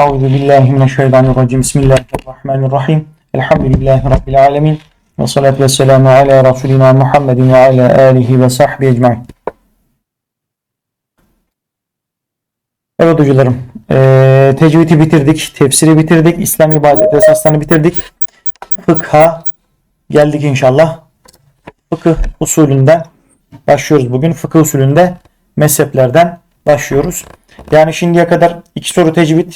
Euzu billahi mineşşeytanirracim. Bismillahirrahmanirrahim. Elhamdülillahi rabbil alamin. Ve salatu vesselamu ala Resulina Muhammedin ve ala alihi ve sahbihi ecmaîn. Evet hocalarım, eee tecvidi bitirdik, tefsiri bitirdik, İslam ibadet esaslarını bitirdik. Fıkha geldik inşallah. Fıkıh usulünden başlıyoruz bugün. Fıkıh usulünde mezheplerden başlıyoruz. Yani şimdiye kadar iki soru tecvid,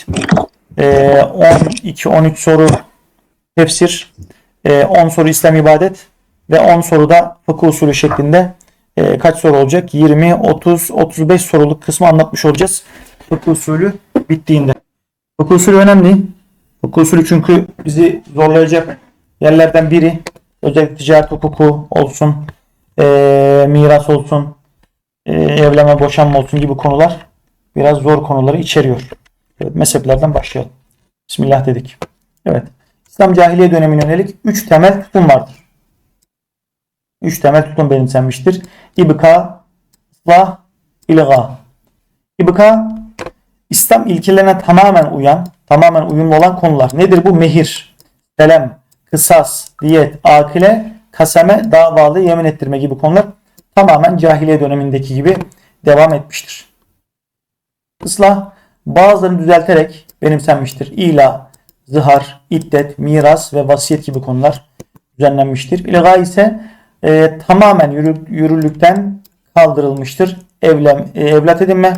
eee, 12-13 soru tefsir, eee, 10 soru İslam ibadet ve 10 soruda fıkıh usulü şeklinde eee, kaç soru olacak? 20, 30, 35 soruluk kısmı anlatmış olacağız. Fıkıh usulü bittiğinde. Fıkıh usulü önemli. Fıkıh usulü çünkü bizi zorlayacak yerlerden biri. Özellikle ticaret hukuku olsun, miras olsun, eee, evlenme, boşanma olsun gibi konular biraz zor konuları içeriyor. Evet, mezheplerden başlayalım. Bismillah dedik. Evet. İslam cahiliye dönemine yönelik 3 temel tutum vardır. 3 temel tutum benimsenmiştir. İbka, ıslah, ilga. İbka, İslam ilkelerine tamamen uyan, tamamen uyumlu olan konular. Nedir bu? Mehir, selem, kısas, diyet, akile, kaseme, davalı, yemin ettirme gibi konular tamamen cahiliye dönemindeki gibi devam etmiştir. Islah bazılarını düzelterek benimsenmiştir. İla, zihar, iddet, miras ve vasiyet gibi konular düzenlenmiştir. İlga ise e, tamamen yürü, yürürlükten kaldırılmıştır. Evlen, e, evlat edinme,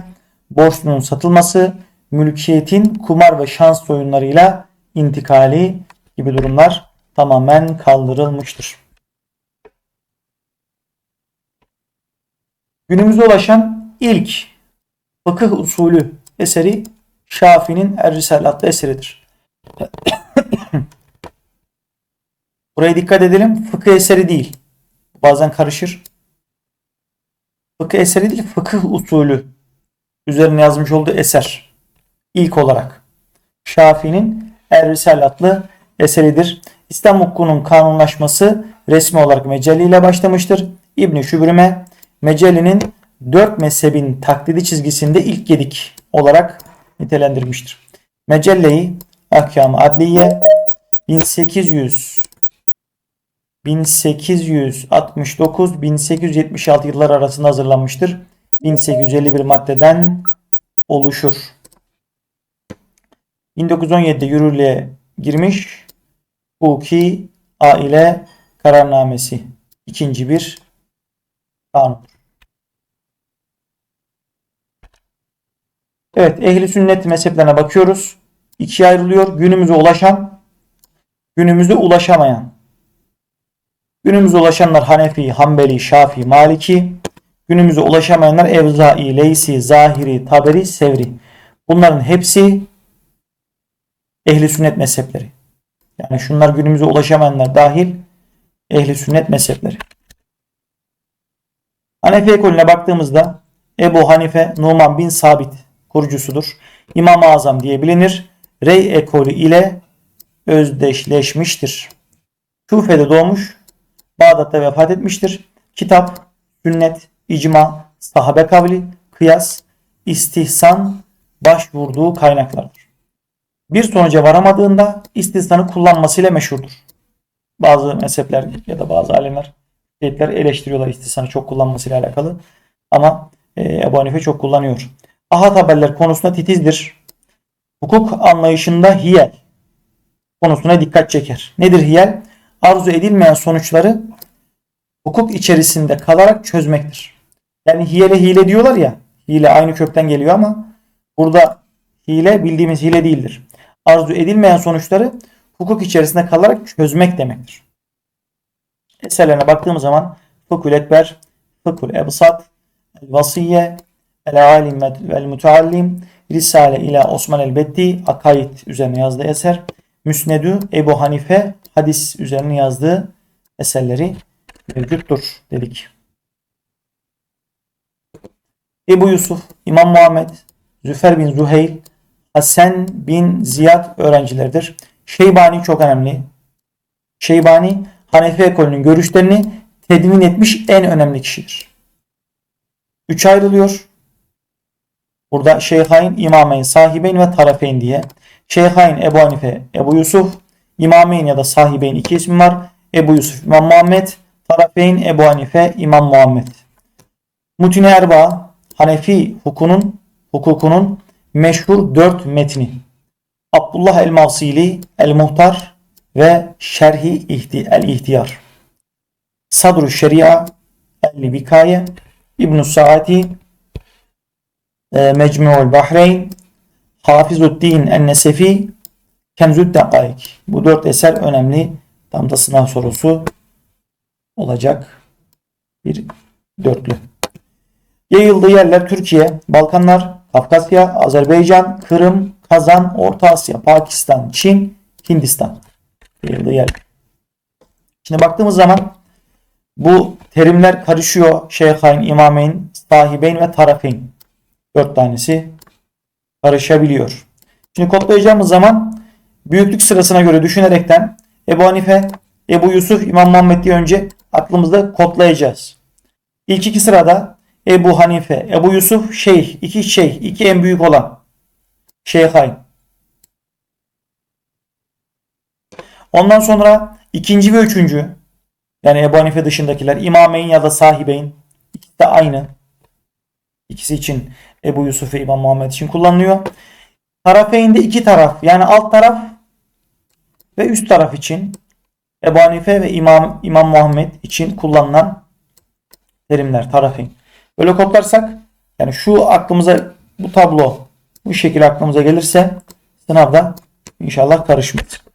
borçlunun satılması, mülkiyetin kumar ve şans oyunlarıyla intikali gibi durumlar tamamen kaldırılmıştır. Günümüze ulaşan ilk fıkıh usulü eseri Şafii'nin Er-Risale eseridir. Buraya dikkat edelim. Fıkıh eseri değil. Bazen karışır. Fıkıh eseri değil, fıkıh usulü üzerine yazmış olduğu eser. İlk olarak. Şafii'nin Er-Risale eseridir. İslam hukukunun kanunlaşması resmi olarak Mecelli ile başlamıştır. İbn-i Şübrüme Mecelli'nin dört mezhebin taklidi çizgisinde ilk gedik olarak nitelendirmiştir. Mecelleyi Ahkam-ı Adliye 1800 1869-1876 yıllar arasında hazırlanmıştır. 1851 maddeden oluşur. 1917'de yürürlüğe girmiş hukuki aile kararnamesi ikinci bir kanundur. Evet, ehli sünnet mezheplerine bakıyoruz. İkiye ayrılıyor. Günümüze ulaşan, günümüze ulaşamayan. Günümüze ulaşanlar Hanefi, Hanbeli, Şafii, Maliki. Günümüze ulaşamayanlar Evzai, Leysi, Zahiri, Taberi, Sevri. Bunların hepsi ehli sünnet mezhepleri. Yani şunlar günümüze ulaşamayanlar dahil ehli sünnet mezhepleri. Hanefi ekolüne baktığımızda Ebu Hanife Numan bin Sabit kurucusudur. İmam-ı Azam diye bilinir. Rey ekolü ile özdeşleşmiştir. Küfe'de doğmuş, Bağdat'ta vefat etmiştir. Kitap, sünnet, icma, sahabe kavli, kıyas, istihsan başvurduğu kaynaklardır. Bir sonuca varamadığında istihsanı kullanmasıyla meşhurdur. Bazı mezhepler ya da bazı alimler şeyhler eleştiriyorlar istihsanı çok kullanmasıyla alakalı. Ama e, Ebu Hanife çok kullanıyor. Ahad haberler konusunda titizdir. Hukuk anlayışında hiyel konusuna dikkat çeker. Nedir hiyel? Arzu edilmeyen sonuçları hukuk içerisinde kalarak çözmektir. Yani hiyele hile diyorlar ya. Hile aynı kökten geliyor ama burada hile bildiğimiz hile değildir. Arzu edilmeyen sonuçları hukuk içerisinde kalarak çözmek demektir. Eserlerine baktığımız zaman Fıkhul Ekber, Fıkhul Ebsat, El Vasiye, El Alim vel Muteallim, Risale ila Osman el Beddi, Akaid üzerine yazdığı eser, Müsnedü Ebu Hanife hadis üzerine yazdığı eserleri mevcuttur dedik. Ebu Yusuf, İmam Muhammed, Züfer bin Zuheyl, Hasan bin Ziyad öğrencileridir. Şeybani çok önemli. Şeybani Hanefi ekolünün görüşlerini tedvin etmiş en önemli kişidir. Üç ayrılıyor. Burada Şeyhain, İmameyn, Sahibeyn ve Tarafeyn diye. Şeyhain Ebu Hanife, Ebu Yusuf, İmameyn ya da sahibeyn iki ismi var. Ebu Yusuf, İmam Muhammed, Tarafeyn, Ebu Hanife, İmam Muhammed. Mutine Erba, Hanefi hukukunun, hukukunun meşhur dört metni. Abdullah el-Mavsili, el-Muhtar ve Şerhi İhti, el-İhtiyar. Sadru Şeria, el-Vikaye, İbn-i Saati, e, Mecmu'ul Bahreyn, Hafizuddin en-Nesefi, Kenzü't Dakaik. Bu dört eser önemli. Tam da sınav sorusu olacak bir dörtlü. Yayıldığı yerler Türkiye, Balkanlar, Kafkasya, Azerbaycan, Kırım, Kazan, Orta Asya, Pakistan, Çin, Hindistan. Yayıldığı yer. Şimdi baktığımız zaman bu terimler karışıyor. Şeyhain, İmameyn, Sahibeyn ve Tarafeyn. Dört tanesi karışabiliyor. Şimdi kodlayacağımız zaman büyüklük sırasına göre düşünerekten Ebu Hanife, Ebu Yusuf, İmam Muhammed diye önce aklımızda kodlayacağız. İlk iki sırada Ebu Hanife, Ebu Yusuf, Şeyh, iki şeyh, iki en büyük olan Şeyhayn. Ondan sonra ikinci ve üçüncü yani Ebu Hanife dışındakiler İmameyn ya da Sahibeyn ikisi de aynı. İkisi için Ebu Yusuf ve İmam Muhammed için kullanılıyor. Tarafeyn'de iki taraf yani alt taraf ve üst taraf için Ebu Hanife ve İmam, İmam Muhammed için kullanılan terimler tarafeyn. Böyle kodlarsak yani şu aklımıza bu tablo bu şekilde aklımıza gelirse sınavda inşallah karışmaz.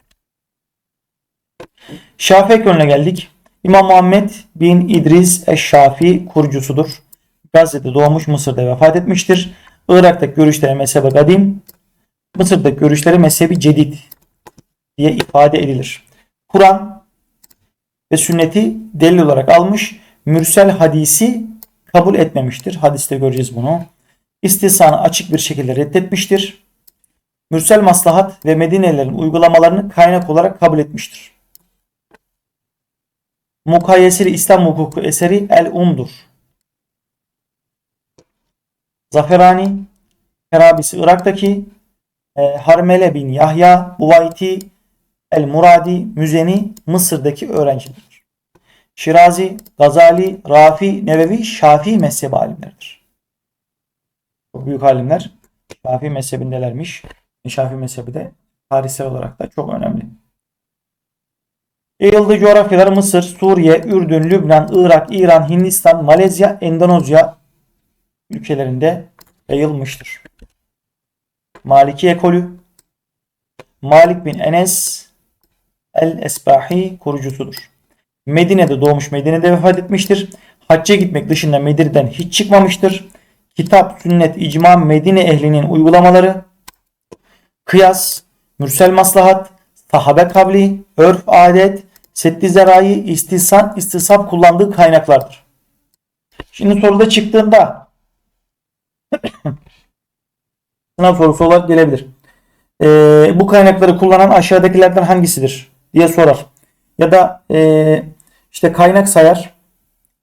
Şafii ekranına geldik. İmam Muhammed bin İdris Eş-Şafi kurucusudur. Gazze'de doğmuş Mısır'da vefat etmiştir. Irak'taki görüşleri mezhebi kadim, Mısır'daki görüşleri mezhebi cedid diye ifade edilir. Kur'an ve sünneti delil olarak almış, mürsel hadisi kabul etmemiştir. Hadiste göreceğiz bunu. İstihsanı açık bir şekilde reddetmiştir. Mürsel maslahat ve Medinelerin uygulamalarını kaynak olarak kabul etmiştir. Mukayyeseli İslam hukuku eseri El-Um'dur. Zaferani, Kerabisi Irak'taki e, Harmele bin Yahya, Buvayti, El Muradi, Müzeni Mısır'daki öğrencidir. Şirazi, Gazali, Rafi, Nevevi, Şafii mezhebi alimleridir. Çok büyük alimler Şafii mezhebindelermiş. Şafii mezhebi de tarihsel olarak da çok önemli. Yayıldığı coğrafyalar Mısır, Suriye, Ürdün, Lübnan, Irak, İran, Hindistan, Malezya, Endonezya ülkelerinde yayılmıştır. Maliki ekolü Malik bin Enes el-Esbahi kurucusudur. Medine'de doğmuş, Medine'de vefat etmiştir. Hacca gitmek dışında Medine'den hiç çıkmamıştır. Kitap, sünnet, icma, Medine ehlinin uygulamaları, kıyas, mürsel maslahat, sahabe kavli, örf, adet, seddi zerayı, istihsan, istisap kullandığı kaynaklardır. Şimdi soruda çıktığında sınav sorusu olarak gelebilir. Ee, bu kaynakları kullanan aşağıdakilerden hangisidir diye sorar. Ya da e, işte kaynak sayar.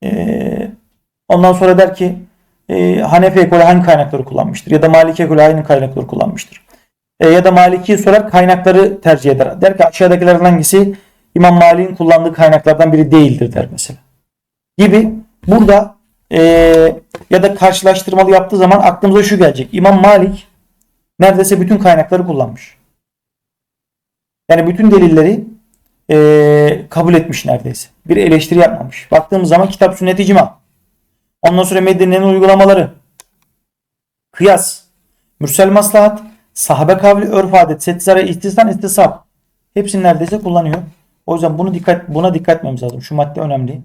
E, ondan sonra der ki e, Hanefi ekolü hangi kaynakları kullanmıştır? Ya da Maliki ekolü hangi kaynakları kullanmıştır? E, ya da Maliki'yi sorar kaynakları tercih eder. Der ki aşağıdakilerden hangisi İmam Malik'in kullandığı kaynaklardan biri değildir der mesela. Gibi burada e, ya da karşılaştırmalı yaptığı zaman aklımıza şu gelecek. İmam Malik neredeyse bütün kaynakları kullanmış. Yani bütün delilleri e, kabul etmiş neredeyse. Bir eleştiri yapmamış. Baktığımız zaman kitap sünnet icma. Ondan sonra Medine'nin uygulamaları. Kıyas. Mürsel maslahat. Sahabe kavli, örf adet, setzara, istisnan, istisab. Hepsini neredeyse kullanıyor. O yüzden bunu dikkat buna dikkat etmemiz lazım. Şu madde önemli.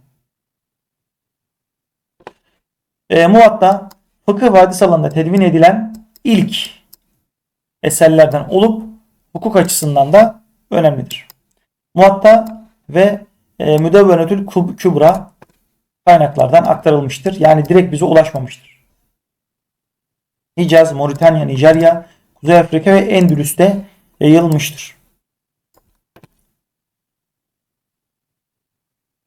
E, Muvatta fıkıh ve hadis alanında tedvin edilen ilk eserlerden olup hukuk açısından da önemlidir. Muvatta ve e, Müdevvenetül Kübra kaynaklardan aktarılmıştır. Yani direkt bize ulaşmamıştır. Hicaz, Moritanya, Nijerya, Kuzey Afrika ve Endülüs'te yayılmıştır.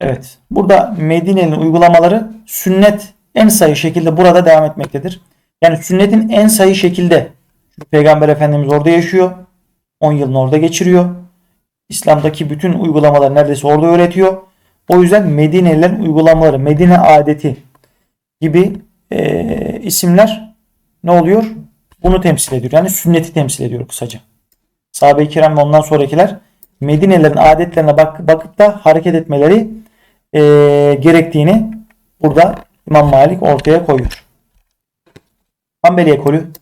Evet. Burada Medine'nin uygulamaları sünnet en sayı şekilde burada devam etmektedir. Yani sünnetin en sayı şekilde Peygamber Efendimiz orada yaşıyor. 10 yılını orada geçiriyor. İslam'daki bütün uygulamaları neredeyse orada öğretiyor. O yüzden Medinelilerin uygulamaları, Medine adeti gibi e, isimler ne oluyor? Bunu temsil ediyor. Yani sünneti temsil ediyor kısaca. Sahabe-i kiram ve ondan sonrakiler Medinelerin adetlerine bak, bakıp da hareket etmeleri e, gerektiğini burada İmam Malik ortaya koyuyor. Hanbeli ekolü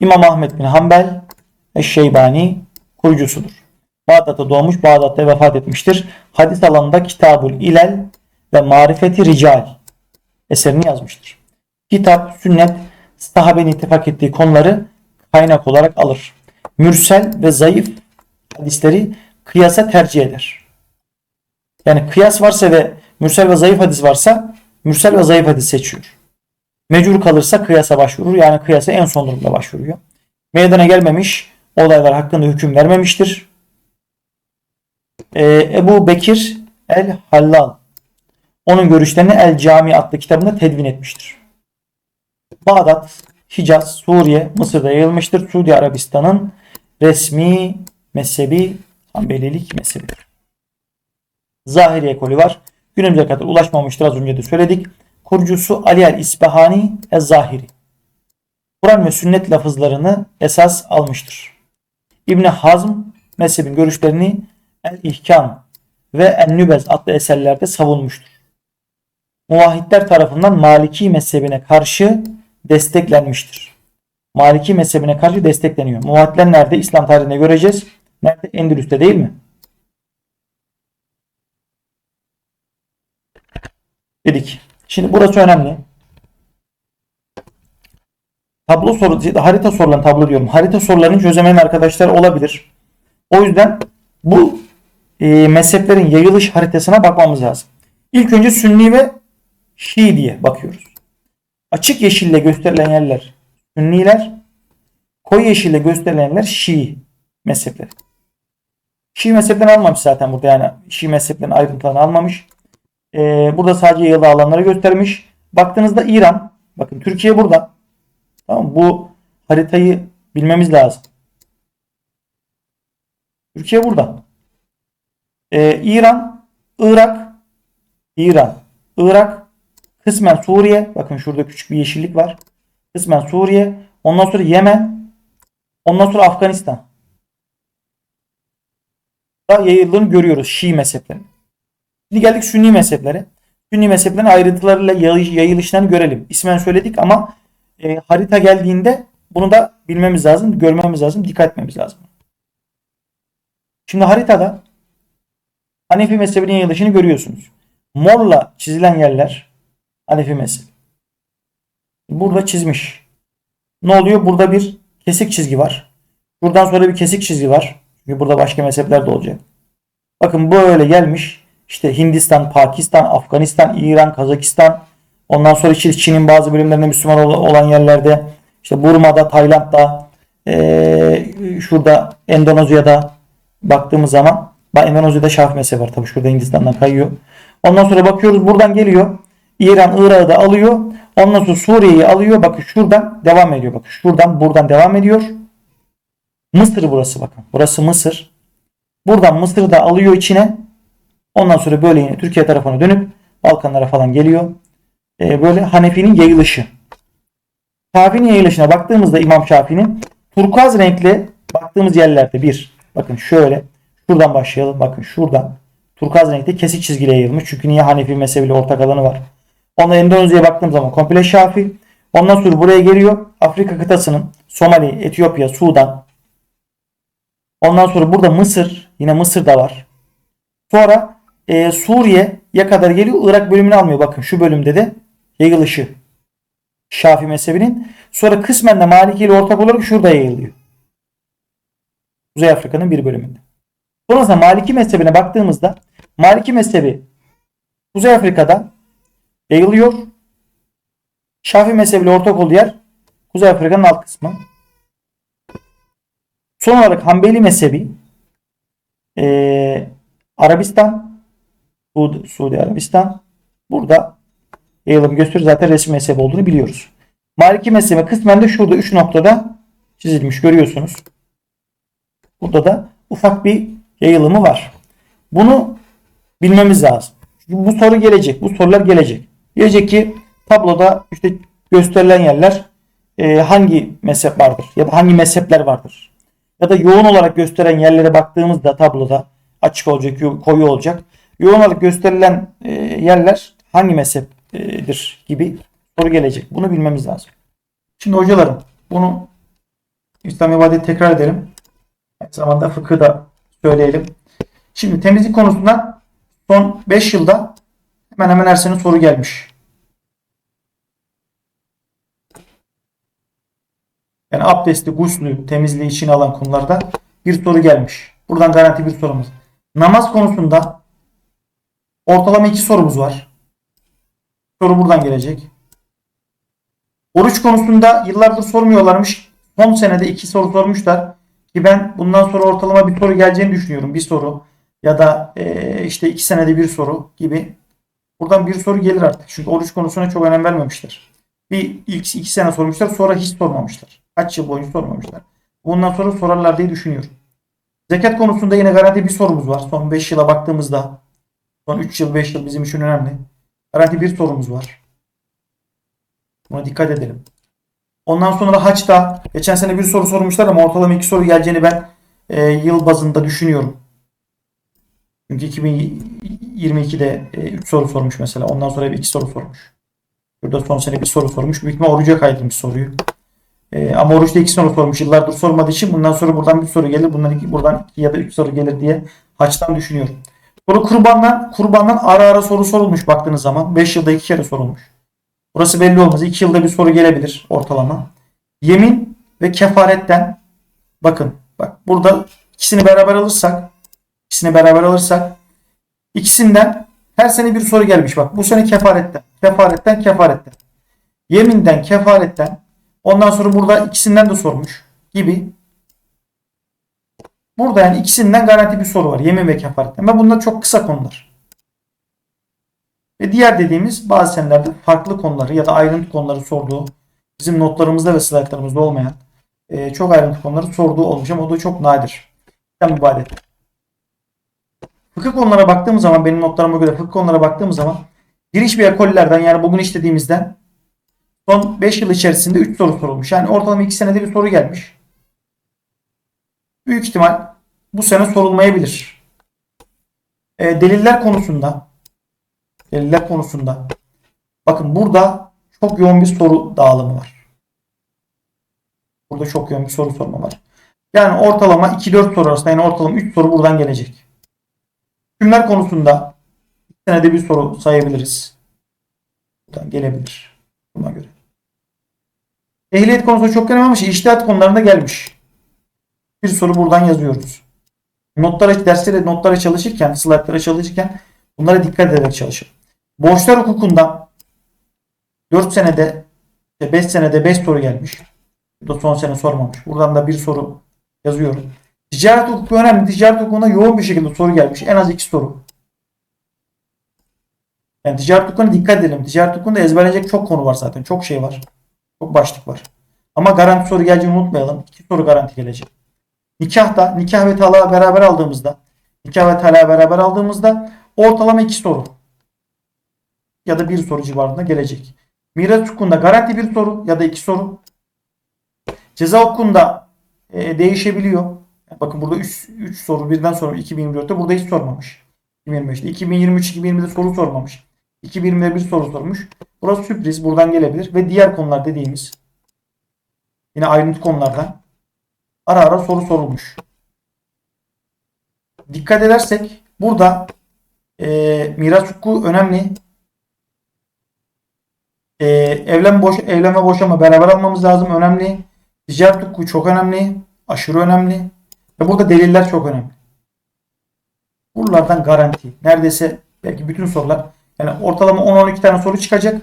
İmam Ahmet bin Hanbel Eşşeybani kurucusudur. Bağdat'ta doğmuş, Bağdat'ta vefat etmiştir. Hadis alanında Kitabul İlel ve Marifeti Rical eserini yazmıştır. Kitap, sünnet, sahabenin ittifak ettiği konuları kaynak olarak alır. Mürsel ve zayıf hadisleri kıyasa tercih eder. Yani kıyas varsa ve mürsel ve zayıf hadis varsa mürsel ve zayıf hadis seçiyor. Mecbur kalırsa kıyasa başvurur. Yani kıyasa en son durumda başvuruyor. Meydana gelmemiş olaylar hakkında hüküm vermemiştir. Ee, Ebu Bekir el Hallal onun görüşlerini El Cami adlı kitabında tedvin etmiştir. Bağdat, Hicaz, Suriye, Mısır'da yayılmıştır. Suudi Arabistan'ın resmi mezhebi Hanbelilik mezhebidir. Zahiri ekolü var. Günümüze kadar ulaşmamıştır. Az önce de söyledik. Kurucusu Ali el-İsbahani el-Zahiri. Kur'an ve sünnet lafızlarını esas almıştır. İbni Hazm mezhebin görüşlerini El-İhkam ve En-Nübez adlı eserlerde savunmuştur. Muvahhidler tarafından Maliki mezhebine karşı desteklenmiştir. Maliki mezhebine karşı destekleniyor. Muvahhidler nerede? İslam tarihinde göreceğiz. Nerede? Endülüs'te değil mi? Dedik. Şimdi burası önemli. Tablo soru, harita sorulan tablo diyorum. Harita sorularını çözemeyen arkadaşlar olabilir. O yüzden bu e, mezheplerin yayılış haritasına bakmamız lazım. İlk önce Sünni ve Şii diye bakıyoruz. Açık yeşille gösterilen yerler Sünniler, koyu yeşille gösterilen yerler Şii mezhepleri. Şii mezheplerini almamış zaten burada yani Şii mezheplerinin ayrıntılarını almamış. Ee, burada sadece yayılı alanları göstermiş. Baktığınızda İran, bakın Türkiye burada. Tamam Bu haritayı bilmemiz lazım. Türkiye burada. Ee, İran, Irak, İran, Irak, kısmen Suriye. Bakın şurada küçük bir yeşillik var. Kısmen Suriye. Ondan sonra Yemen. Ondan sonra Afganistan. Da yayıldığını görüyoruz Şii mezheplerinin. Şimdi geldik Sünni mezheplere. Sünni mezheplerin ayrıntılarıyla yayılışlarını görelim. İsmen söyledik ama e, harita geldiğinde bunu da bilmemiz lazım, görmemiz lazım, dikkat etmemiz lazım. Şimdi haritada Hanefi mezhebinin yayılışını görüyorsunuz. Morla çizilen yerler Hanefi mezhebi. Burada çizmiş. Ne oluyor? Burada bir kesik çizgi var. Buradan sonra bir kesik çizgi var. Çünkü burada başka mezhepler de olacak. Bakın böyle gelmiş. İşte Hindistan, Pakistan, Afganistan, İran, Kazakistan. Ondan sonra işte Çin'in bazı bölümlerinde Müslüman olan yerlerde. işte Burma'da, Tayland'da, ee, şurada Endonezya'da baktığımız zaman Endonezya'da Şafi mezhebi var. Tabii şurada Hindistan'dan kayıyor. Ondan sonra bakıyoruz buradan geliyor. İran, Irak'ı da alıyor. Ondan sonra Suriye'yi alıyor. Bakın şuradan devam ediyor. Bakın şuradan buradan devam ediyor. Mısır burası bakın. Burası Mısır. Buradan Mısır'ı da alıyor içine. Ondan sonra böyle yine Türkiye tarafına dönüp Balkanlara falan geliyor. Ee, böyle Hanefi'nin yayılışı. Şafii'nin yayılışına baktığımızda İmam Şafii'nin turkuaz renkli baktığımız yerlerde bir. Bakın şöyle. Şuradan başlayalım. Bakın şuradan. Turkuaz renkli kesik çizgiyle yayılmış. Çünkü niye Hanefi mezhebiyle ortak alanı var. Ondan Endonezya'ya baktığım zaman komple Şafi. Ondan sonra buraya geliyor. Afrika kıtasının Somali, Etiyopya, Sudan. Ondan sonra burada Mısır. Yine Mısır'da var. Sonra e, Suriye'ye kadar geliyor. Irak bölümünü almıyor. Bakın şu bölümde de yayılışı. Şafi mezhebinin. Sonra kısmen de Maliki ile ortak olarak şurada yayılıyor. Kuzey Afrika'nın bir bölümünde. Sonrasında Maliki mezhebine baktığımızda Maliki mezhebi Kuzey Afrika'da yayılıyor. Şafi mezhebiyle ortak olduğu yer Kuzey Afrika'nın alt kısmı. Son olarak Hanbeli mezhebi e, Arabistan Suudi, Suudi Arabistan burada yayılım gösterir. Zaten resmi mezhebi olduğunu biliyoruz. Maliki mezhebi kısmen de şurada 3 noktada çizilmiş görüyorsunuz. Burada da ufak bir yayılımı var. Bunu bilmemiz lazım. Çünkü bu soru gelecek. Bu sorular gelecek. Diyecek ki tabloda işte gösterilen yerler e, hangi mezhep vardır? Ya da hangi mezhepler vardır? Ya da yoğun olarak gösteren yerlere baktığımızda tabloda açık olacak, koyu olacak. Yoğun olarak gösterilen e, yerler hangi mezheptir gibi soru gelecek. Bunu bilmemiz lazım. Şimdi hocalarım bunu İslam ibadeti tekrar edelim. Aynı zamanda fıkıh da söyleyelim. Şimdi temizlik konusundan son 5 yılda hemen hemen her sene soru gelmiş. Yani abdesti, guslü, temizliği içine alan konularda bir soru gelmiş. Buradan garanti bir sorumuz. Namaz konusunda ortalama iki sorumuz var. Soru buradan gelecek. Oruç konusunda yıllardır sormuyorlarmış. Son senede iki soru sormuşlar. Ki ben bundan sonra ortalama bir soru geleceğini düşünüyorum. Bir soru ya da eee, işte iki senede bir soru gibi. Buradan bir soru gelir artık. Çünkü oruç konusuna çok önem vermemişler. Bir ilk iki sene sormuşlar sonra hiç sormamışlar. Kaç yıl boyunca sormamışlar. Bundan sonra sorarlar diye düşünüyorum. Zekat konusunda yine garanti bir sorumuz var. Son 5 yıla baktığımızda son 3 yıl 5 yıl bizim için önemli. Garanti bir sorumuz var. Buna dikkat edelim. Ondan sonra haçta geçen sene bir soru sormuşlar ama ortalama iki soru geleceğini ben e, yıl bazında düşünüyorum. Çünkü 2022'de 3 soru sormuş mesela. Ondan sonra bir 2 soru sormuş. Burada son sene bir soru sormuş. Büyük ihtimal oruca kaydırmış soruyu. E, ama oruçta 2 soru sormuş. Yıllardır sormadığı için bundan sonra buradan bir soru gelir. Bundan iki, buradan 2 ya da 3 soru gelir diye haçtan düşünüyorum. Sonra kurbandan, kurbandan ara ara soru sorulmuş baktığınız zaman. 5 yılda 2 kere sorulmuş. Burası belli olmaz. 2 yılda bir soru gelebilir ortalama. Yemin ve kefaretten bakın bak burada ikisini beraber alırsak ikisini beraber alırsak ikisinden her sene bir soru gelmiş bak. Bu sene kefaretten. Kefaretten kefaretten. Yeminden kefaretten ondan sonra burada ikisinden de sormuş gibi. Burada yani ikisinden garanti bir soru var. Yemin ve kefaretten. Ve bunlar çok kısa konular. Ve diğer dediğimiz bazı senelerde farklı konuları ya da ayrıntı konuları sorduğu bizim notlarımızda ve slaytlarımızda olmayan e, çok ayrıntı konuları sorduğu olmuş ama o da çok nadir. İslam ibadeti. Fıkıh konulara baktığımız zaman benim notlarıma göre fıkıh konulara baktığımız zaman giriş ve ekollerden yani bugün işlediğimizden son 5 yıl içerisinde 3 soru sorulmuş. Yani ortalama 2 senede bir soru gelmiş. Büyük ihtimal bu sene sorulmayabilir. E, deliller konusunda deliller konusunda bakın burada çok yoğun bir soru dağılımı var. Burada çok yoğun bir soru sorma var. Yani ortalama 2-4 soru arasında yani ortalama 3 soru buradan gelecek. Hükümler konusunda bir senede bir soru sayabiliriz. Buradan gelebilir. Buna göre. Ehliyet konusunda çok önemli ama iştihat konularında gelmiş. Bir soru buradan yazıyoruz. Notlara, derslere, notlara çalışırken, slaytlara çalışırken bunlara dikkat ederek çalışın. Borçlar hukukunda 4 senede 5 senede 5 soru gelmiş. Bu son sene sormamış. Buradan da bir soru yazıyorum. Ticaret hukuku önemli. Ticaret hukukunda yoğun bir şekilde soru gelmiş. En az iki soru. Yani ticaret hukukuna dikkat edelim. Ticaret hukukunda ezberlenecek çok konu var zaten. Çok şey var. Çok başlık var. Ama garanti soru geleceğini unutmayalım. İki soru garanti gelecek. Nikahta, nikah ve talağı beraber aldığımızda nikah ve talağı beraber aldığımızda ortalama iki soru ya da bir soru civarında gelecek. Miras hukukunda garanti bir soru ya da iki soru. Ceza hukukunda e, değişebiliyor. Bakın burada 3 soru birden sonra 2024'te burada hiç sormamış. 2025'te 2023 2020'de soru sormamış. 2020'de bir soru sormuş. Burası sürpriz buradan gelebilir ve diğer konular dediğimiz yine ayrıntı konulardan ara ara soru sorulmuş. Dikkat edersek burada e, miras hukuku önemli. E, evlen boş, evlenme boşanma beraber almamız lazım önemli. Ticaret hukuku çok önemli. Aşırı önemli. Ve burada deliller çok önemli. Buralardan garanti. Neredeyse belki bütün sorular yani ortalama 10-12 tane soru çıkacak.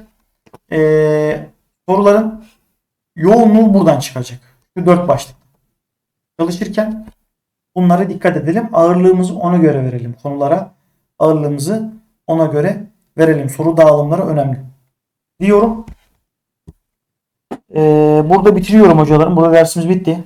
Ee, soruların yoğunluğu buradan çıkacak. Şu 4 başlık. Çalışırken bunlara dikkat edelim. Ağırlığımızı ona göre verelim. Konulara ağırlığımızı ona göre verelim. Soru dağılımları önemli. Diyorum. Ee, burada bitiriyorum hocalarım. Burada dersimiz bitti.